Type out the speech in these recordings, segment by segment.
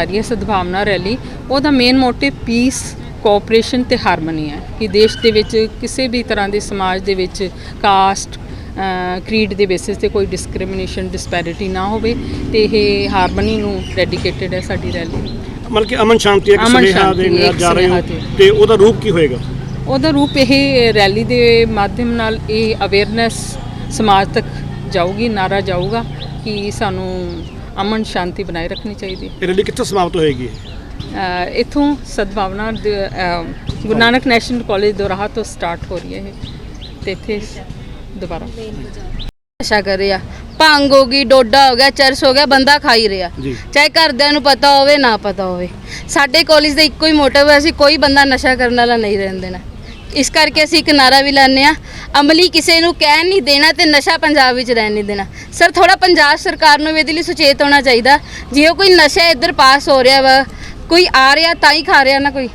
ਆ ਰਹੀ ਹੈ ਸਦਭਾਵਨਾ ਰੈਲੀ ਉਹਦਾ ਮੇਨ ਮੋਟਿਵ ਪੀਸ ਕੋਆਪਰੇਸ਼ਨ ਤੇ ਹਾਰਮਨੀ ਹੈ ਕਿ ਦੇਸ਼ ਦੇ ਵਿੱਚ ਕਿਸੇ ਵੀ ਤਰ੍ਹਾਂ ਦੇ ਸਮਾਜ ਦੇ ਵਿੱਚ ਕਾਸਟ ਕ੍ਰੀਡ ਦੇ ਬੇਸਿਸ ਤੇ ਕੋਈ ਡਿਸਕ੍ਰਿਮੀਨੇਸ਼ਨ ਡਿਸਪੈਰਿਟੀ ਨਾ ਹੋਵੇ ਤੇ ਇਹ ਹਾਰਮਨੀ ਨੂੰ ਡੈਡੀਕੇਟਿਡ ਹੈ ਸਾਡੀ ਰੈਲੀ ਮਤਲਬ ਕਿ ਅਮਨ ਸ਼ਾਂਤੀ ਇੱਕ ਅਮਨ ਸੁਨੇਹਾ ਸ਼ਾਂਤੀ, ਦੇ ਨਾਲ ਜਾ ਰਹੇ ਹੋ। ਤੇ ਉਹਦਾ ਰੂਪ ਕੀ ਹੋਏਗਾ ਉਹਦਾ ਰੂਪ ਇਹ ਰੈਲੀ ਦੇ ਮਾਧਿਅਮ ਨਾਲ ਇਹ ਅਵੇਅਰਨੈਸ ਸਮਾਜ ਤੱਕ ਜਾਊਗੀ ਨਾਰਾ ਜਾਊਗਾ ਕਿ ਸਾਨੂੰ ਅਮਨ ਸ਼ਾਂਤੀ ਬਣਾਏ ਰੱਖਣੀ ਚਾਹੀਦੀ। ਹੈ ਇਹ ਰੈਲੀ ਕਿੱਥੇ ਸਮਾਪਤ ਹੋਏਗੀ? ਅ, ਇੱਥੋਂ ਸਦਭਾਵਨਾ ਦੇ, ਅ, ਗੁਰੂ ਨਾਨਕ ਨੈਸ਼ਨਲ ਕਾਲਜ ਦੋਰਾਹਾ ਤੋਂ ਸਟਾਰਟ ਹੋ ਰਹੀ ਹੈ ਇਹ। ਤੇ ਇੱਥੇ ਦੁਬਾਰਾ। ਨਸ਼ਾ ਕਰ ਰਿਹਾ ਭੰਗ ਹੋ ਗਈ ਡੋਡਾ ਹੋ ਗਿਆ ਚਰਸ ਹੋ ਗਿਆ ਬੰਦਾ ਖਾ ਹੀ ਰਿਹਾ। ਜੀ। ਚਾਹੇ ਘਰਦਿਆਂ ਨੂੰ ਪਤਾ ਹੋਵੇ ਨਾ ਪਤਾ ਹੋਵੇ। ਸਾਡੇ ਕਾਲਜ ਦਾ ਇੱਕੋ ਹੀ ਮੋਟਿਵ ਹੈ ਅਸੀਂ ਕੋਈ ਬੰਦਾ ਨਸ਼ਾ ਕਰਨ ਵਾਲਾ ਨਹੀਂ ਰਹਿਣ ਦੇਣਾ। ਇਸ ਕਰਕੇ ਅਸੀਂ ਇੱਕ ਨਾਰਾ ਵੀ ਲਾਉਂਦੇ ਆ ਅਮਲੀ ਕਿਸੇ ਨੂੰ ਕਹਿਣ ਨਹੀਂ ਦੇਣਾ ਤੇ ਨਸ਼ਾ ਪੰਜਾਬ ਵਿੱਚ ਰਹਿਣ ਨਹੀਂ ਦੇਣਾ। ਸਰ ਥੋੜਾ ਪੰਜਾਬ ਸਰਕਾਰ ਨੂੰ ਵੀ ਇਹਦੇ ਲਈ ਸੁਚੇਤ ਹੋਣਾ ਚਾਹੀਦਾ। ਜੇ ਕੋਈ ਨਸ਼ਾ ਇੱਧਰ ਪਾਸ ਹੋ ਰਿਹਾ ਵਾ ਕੋਈ ਆ ਰਿਹਾ ਤਾਂ ਹੀ ਖਾ ਰਿਹਾ ਨਾ ਕੋਈ।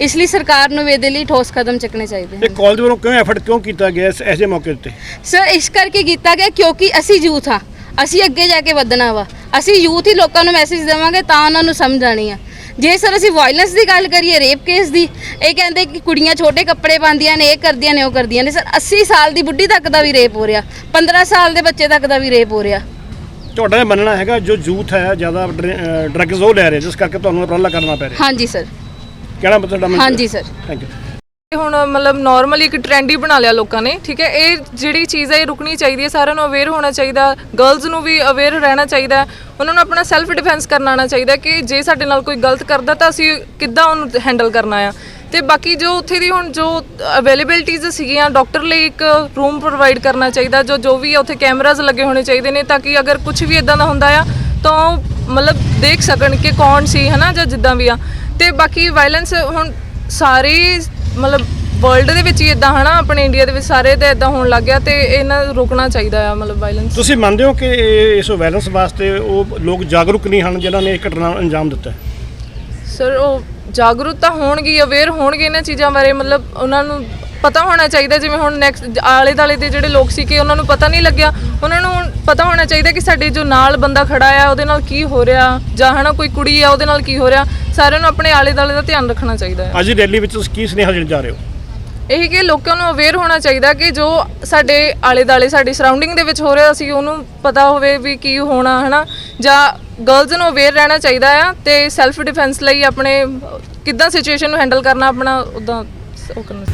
ਇਸ ਲਈ ਸਰਕਾਰ ਨੂੰ ਇਹਦੇ ਲਈ ਠੋਸ ਕਦਮ ਚੱਕਣੇ ਚਾਹੀਦੇ ਇਹ ਕਾਲਜ ਵੱਲੋਂ ਕਿਉਂ ਐਫਰਟ ਕਿਉਂ ਕੀਤਾ ਗਿਆ ਇਸ ਐਸੇ ਮੌਕੇ ਉੱਤੇ? ਸਰ ਇਸ ਕਰਕੇ ਕੀਤਾ ਗਿਆ ਕਿਉਂਕਿ ਅਸੀਂ ਯੂਥ ਆ ਅਸੀਂ ਅੱਗੇ ਜਾ ਕੇ ਵਧਣਾ ਵਾ। ਅਸੀਂ ਯੂਥ ਹੀ ਲੋਕਾਂ ਨੂੰ ਮੈਸੇਜ ਦੇਵਾਂਗੇ ਤਾਂ ਉਹਨਾਂ ਨੂੰ ਸਮਝ ਆਣੀ ਆ। ਜੇ ਸਰ ਅਸੀਂ ਵਾਇਲੈਂਸ ਦੀ ਗੱਲ ਕਰੀਏ ਰੇਪ ਕੇਸ ਦੀ ਇਹ ਕਹਿੰਦੇ ਕਿ ਕੁੜੀਆਂ ਛੋਟੇ ਕੱਪੜੇ ਪਾਉਂਦੀਆਂ ਨੇ ਇਹ ਕਰਦੀਆਂ ਨੇ ਉਹ ਕਰਦੀਆਂ ਨੇ। ਸਰ 80 ਸਾਲ ਦੀ ਬੁੱਢੀ ਤੱਕ ਦਾ ਵੀ ਰੇਪ ਹੋ ਰਿਹਾ। 15 ਸਾਲ ਦੇ ਬੱਚੇ ਤੱਕ ਦਾ ਵੀ ਰੇਪ ਹੋ ਰਿਹਾ। ਤੁਹਾਡਾ ਇਹ ਮੰਨਣਾ ਹੈਗਾ ਜੋ ਯੂਥ ਹੈ ਜ਼ਿਆਦਾ ਡਰੱਗਸ ਉਹ ਲੈ ਰਿਹਾ ਜਿਸ ਕਰਕੇ ਤੁਹਾਨੂੰ ਉਪਰਾਲਾ ਕਰਨਾ ਪੈ ਰਿਹਾ। ਹਾਂਜੀ ਸਰ। ਕਹਿਣਾ ਮਤਲਬ ਤੁਹਾਡਾ ਹਾਂਜੀ ਸਰ। ਥੈਂਕ ਯੂ ਹੁਣ ਮਤਲਬ ਨਾਰਮਲੀ ਇੱਕ ਟ੍ਰੈਂਡ ਹੀ ਬਣਾ ਲਿਆ ਲੋਕਾਂ ਨੇ, ਠੀਕ ਹੈ? ਇਹ ਜਿਹੜੀ ਚੀਜ਼ ਹੈ, ਇਹ ਰੁਕਣੀ ਚਾਹੀਦੀ ਹੈ, ਸਾਰਿਆਂ ਨੂੰ ਅਵੇਅਰ ਹੋਣਾ ਚਾਹੀਦਾ ਗਰਲਸ ਨੂੰ ਵੀ ਅਵੇਅਰ ਰਹਿਣਾ ਚਾਹੀਦਾ, ਉਹਨਾਂ ਨੂੰ ਆਪਣਾ ਸੈਲਫ ਡਿਫੈਂਸ ਕਰਨਾ ਆਉਣਾ ਚਾਹੀਦਾ ਕਿ ਜੇ ਸਾਡੇ ਨਾਲ ਕੋਈ ਗਲਤ ਕਰਦਾ ਤਾਂ ਅਸੀਂ ਕਿੱਦਾਂ ਉਹਨੂੰ ਹੈਂਡਲ ਕਰਨਾ ਆ। ਤੇ ਬਾਕੀ ਜੋ ਉੱਥੇ ਦੀ ਹੁਣ ਜੋ ਅਵੇਲੇਬਿਲਟੀਜ਼ ਸੀਗੀਆਂ ਡਾਕਟਰ ਲਈ ਇੱਕ ਰੂਮ ਪ੍ਰੋਵਾਈਡ ਕਰਨਾ ਚਾਹੀਦਾ, ਜੋ ਜੋ ਵੀ ਹੈ ਉੱਥੇ ਕੈਮਰਾਜ਼ ਲੱਗੇ ਹੋਣੇ ਚਾਹੀਦੇ ਨੇ ਤਾਂ ਕਿ ਅਗਰ ਕੁਝ ਵੀ ਇਦਾਂ ਦਾ ਹੁੰਦਾ ਆ, ਤਾਂ ਉਹ ਮਤਲਬ ਦੇਖ ਸਕਣ ਕਿ ਕੌਣ ਸੀ, ਹਨਾ, ਜਾਂ ਜਿੱਦਾਂ ਵੀ ਆ। ਤੇ ਬਾਕੀ ਵਾਇਲੈਂਸ ਹੁਣ ਸਾਰੇ ਮਤਲਬ ਵਰਲਡ ਦੇ ਵਿੱਚ ਹੀ ਇਦਾਂ ਹਨਾ ਆਪਣੇ ਇੰਡੀਆ ਦੇ ਵਿੱਚ ਸਾਰੇ ਤੇ ਇਦਾਂ ਹੋਣ ਲੱਗ ਗਿਆ ਤੇ ਇਹਨਾਂ ਨੂੰ ਰੋਕਣਾ ਚਾਹੀਦਾ ਆ ਮਤਲਬ ਵਾਇਲੈਂਸ ਤੁਸੀਂ ਮੰਨਦੇ ਹੋ ਕਿ ਇਹ- ਇਸ ਵਾਇਲੈਂਸ ਵਾਸਤੇ ਉਹ ਲੋਕ ਜਾਗਰੂਕ ਨਹੀਂ ਹਨ ਜਿਨ੍ਹਾਂ ਨੇ ਇਹ ਘਟਨਾ ਨੂੰ ਅੰਜਾਮ ਦਿੱਤਾ ਹੈ? ਸਰ ਉਹ ਜਾਗਰੂਕ ਤਾਂ ਹੋਣਗੇ ਅਵੇਅਰ ਹੋਣਗੇ ਇਹਨਾਂ ਚੀਜ਼ਾਂ ਬਾਰੇ ਮਤਲਬ ਉਹਨਾਂ ਨੂੰ ਪਤਾ ਹੋਣਾ ਚਾਹੀਦਾ ਜਿਵੇਂ ਹੁਣ ਨੈਕਸਟ ਆਲੇ ਦਾਲੇ ਦੇ ਜਿਹੜੇ ਲੋਕ ਸੀ ਕਿ ਉਹਨਾਂ ਨੂੰ ਪਤਾ ਨਹੀਂ ਲੱਗਿਆ। ਉਹਨਾਂ ਨੂੰ ਪਤਾ ਹੋਣਾ ਚਾਹੀਦਾ ਕਿ ਸਾਡੇ ਜੋ ਨਾਲ ਬੰਦਾ ਖੜਾ ਆ ਉਹਦੇ ਨਾਲ ਕੀ ਹੋ ਰਿਹਾ। ਜਾਂ ਹਨਾ ਕੋਈ ਕੁੜੀ ਆ ਉਹਦੇ ਨਾਲ ਕੀ ਹੋ ਰਿਹਾ। ਸਾਰਿਆਂ ਨੂੰ ਆਪਣੇ ਆਲੇ ਦਾਲੇ ਦਾ ਧਿਆਨ ਰੱਖਣਾ ਚਾਹੀਦਾ ਹੈ ਅੱਜ ਦੀ ਰੈਲੀ ਵਿੱਚ ਤੁਸੀਂ ਕੀ ਸੁਨੇਹਾ ਦੇਣ ਜਾ ਰਹੇ ਹੋ? ਇਹ ਕਿ ਲੋਕਾਂ ਨੂੰ ਅਵੇਅਰ ਹੋਣਾ ਚਾਹੀਦਾ ਕਿ ਜੋ ਸਾਡੇ ਆਲੇ ਦਾਲੇ ਸਾਡੀ ਸਰਾਊਂਡਿੰਗ ਦੇ ਵਿੱਚ ਹੋ ਰਿਹਾ ਸੀ ਉਹਨੂੰ ਪਤਾ ਹੋਵੇ ਵੀ ਕੀ ਹੋਣਾ ਹਨਾ। ਜਾਂ ਗਰਲਸ ਨੂੰ ਅਵੇਅਰ ਰਹਿਣਾ ਚਾਹੀਦਾ ਆ ਤੇ ਸੈਲਫ ਡਿਫੈਂਸ ਲਈ ਆਪਣੇ ਕਿੱਦਾਂ ਸਿਚੁਏਸ਼ਨ ਨੂੰ ਹੈਂਡਲ ਕਰਨਾ ਆਪਣਾ ਉਦਾਂ ਉਹ ਕਰਨਾ